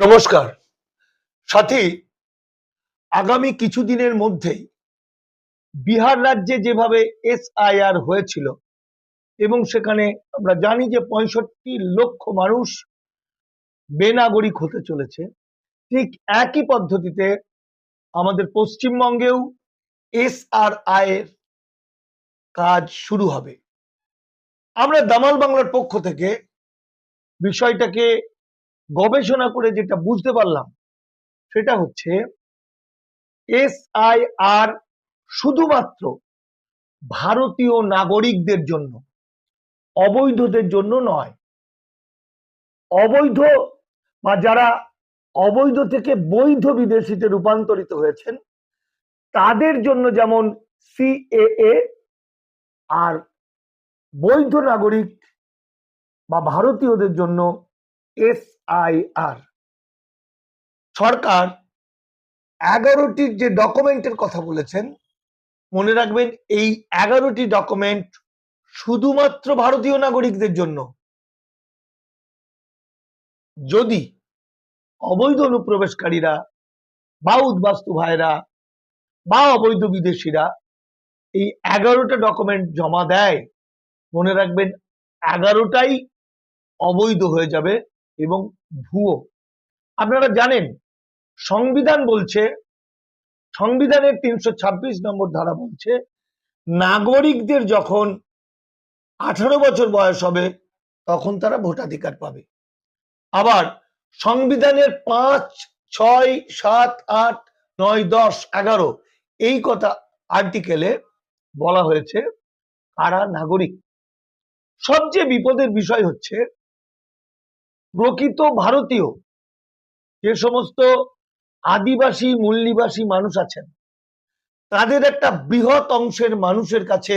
নমস্কার। সাথী, আগামী কিছুদিনের মধ্যেই বিহার রাজ্যে যেভাবে এসআইআর হয়েছিল এবং সেখানে আমরা জানি যে পঁয়ষট্টি লক্ষ মানুষ বেনাগরিক হতে চলেছে, ঠিক একই পদ্ধতিতে আমাদের পশ্চিমবঙ্গেও এসআরআই এর কাজ শুরু হবে। আমরা দামাল বাংলার পক্ষ থেকে বিষয়টাকে গবেষণা করে যেটা বুঝতে পারলাম, সেটা হচ্ছে এস আই আর শুধুমাত্র ভারতীয় নাগরিকদের জন্য, অবৈধদের জন্য নয়। অবৈধ বা যারা অবৈধ থেকে বৈধ বিদেশিতে রূপান্তরিত হয়েছেন, তাদের জন্য যেমন সিএএ আর বৈধ নাগরিক বা ভারতীয়দের জন্য এসআইআর সরকার এগারোটির যে ডকুমেন্টের কথা বলেছেন, মনে রাখবেন এই এগারোটি ডকুমেন্ট শুধুমাত্র ভারতীয় নাগরিকদের জন্য। যদি অবৈধ অনুপ্রবেশকারীরা বা উদ্বাস্তু ভাইরা বা অবৈধ বিদেশিরা এই এগারোটা ডকুমেন্ট জমা দেয়, মনে রাখবেন এগারোটাই অবৈধ হয়ে যাবে এবং ভুয়ো। আপনারা জানেন, সংবিধান বলছে, সংবিধানের তিনশো ছাব্বিশ নম্বর ধারা বলছে, নাগরিকদের যখন আঠারো বছর বয়স হবে, তখন তারা ভোটাধিকার পাবে। আবার সংবিধানের পাঁচ, ছয়, সাত, আট, নয়, দশ, এগারো, এই কথা আর্টিকেলে বলা হয়েছে কারা নাগরিক। সবচেয়ে বিপদের বিষয় হচ্ছে প্রকৃত ভারতীয়। যে সমস্ত আদিবাসী মূল্যবাসী মানুষ আছেন, তাদের একটা বৃহৎ অংশের মানুষের কাছে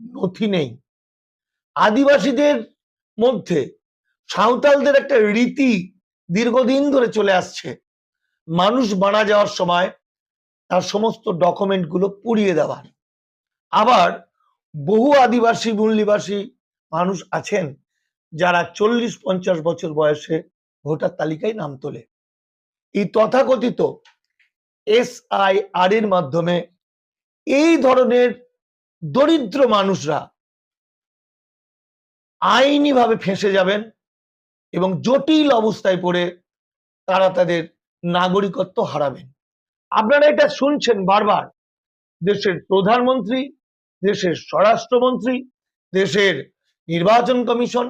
নথি নেই। আদিবাসীদের মধ্যে সাঁওতালদের একটা রীতি দীর্ঘদিন ধরে চলে আসছে। মানুষ মারা যাওয়ার সময় তার সমস্ত ডকুমেন্টগুলো পুড়িয়ে দেওয়ার। আবার বহু আদিবাসী মূল্যবাসী মানুষ আছেন যারা চল্লিশ পঞ্চাশ বছর বয়সে ভোটার তালিকায় নাম তোলে। এই তথাকথিত এস আই আর এর মাধ্যমে এই ধরনের দরিদ্র মানুষরা আইনিভাবে ফেঁসে যাবেন এবং জটিল অবস্থায় পড়ে তারা তাদের নাগরিকত্ব হারাবেন। আপনারা এটা শুনছেন বারবার। দেশের প্রধানমন্ত্রী, দেশের স্বরাষ্ট্রমন্ত্রী, দেশের নির্বাচন কমিশন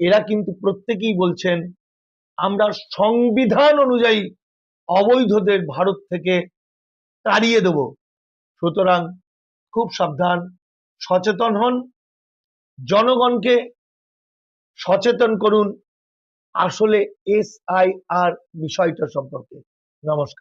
এরা কিন্তু প্রত্যেকেই বলছেন, আমরা সংবিধান অনুযায়ী অবৈধদের ভারত থেকে তাড়িয়ে দেব। সুতরাং খুব সাবধান, সচেতন হন, জনগণকে সচেতন করুন। আসলে এস আই আর বিষয়টা সম্পর্কে নমস্কার।